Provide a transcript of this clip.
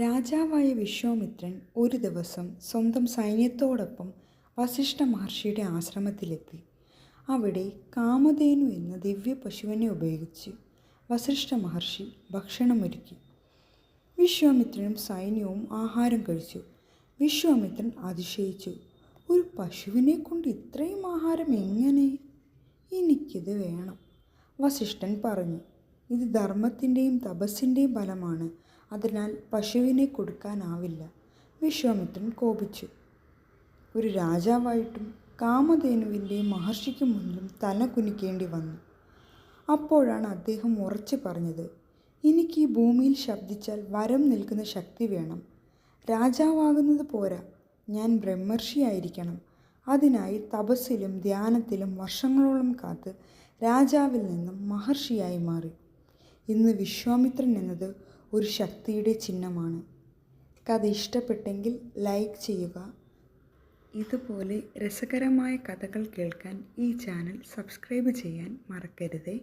രാജാവായ വിശ്വാമിത്രൻ ഒരു ദിവസം സ്വന്തം സൈന്യത്തോടൊപ്പം വസിഷ്ഠ മഹർഷിയുടെ ആശ്രമത്തിലെത്തി. അവിടെ കാമധേനു എന്ന ദിവ്യ പശുവിനെ ഉപയോഗിച്ച് വസിഷ്ഠ മഹർഷി ഭക്ഷണമൊരുക്കി. വിശ്വാമിത്രനും സൈന്യവും ആഹാരം കഴിച്ചു. വിശ്വാമിത്രൻ അതിശയിച്ചു ഒരു പശുവിനെ കൊണ്ട് ഇത്രയും ആഹാരം എങ്ങനെ? എനിക്കിത് വേണം. വസിഷ്ഠൻ പറഞ്ഞു ഇത് ധർമ്മത്തിന്റെയും തപസ്സിന്റെയും ഫലമാണ്. അതിനാൽ പശുവിനെ കൊടുക്കാനാവില്ല. വിശ്വാമിത്രൻ കോപിച്ചു. ഒരു രാജാവായിട്ടും കാമധേനുവിന്റെ മഹർഷിക്ക് മുന്നിലും തല കുനിക്കേണ്ടി വന്നു. അപ്പോഴാണ് അദ്ദേഹം ഉറച്ചു പറഞ്ഞത് എനിക്ക് ഈ ഭൂമിയിൽ ശബ്ദിച്ചാൽ വരം നിൽക്കുന്ന ശക്തി വേണം. രാജാവാകുന്നത് പോരാ. ഞാൻ ബ്രഹ്മർഷിയായിരിക്കണം. അതിനായി തപസ്സിലും ധ്യാനത്തിലും വർഷങ്ങളോളം കാത്ത് രാജാവിൽ നിന്നും മഹർഷിയായി മാറി. ഇന്ന് വിശ്വാമിത്രൻ എന്നത് ഒരു ശക്തിയുടെ ചിഹ്നമാണ്. കഥ ഇഷ്ടപ്പെട്ടെങ്കിൽ ലൈക്ക് ചെയ്യുക. ഇതുപോലെ രസകരമായ കഥകൾ കേൾക്കാൻ ഈ ചാനൽ സബ്സ്ക്രൈബ് ചെയ്യാൻ മറക്കരുതേ.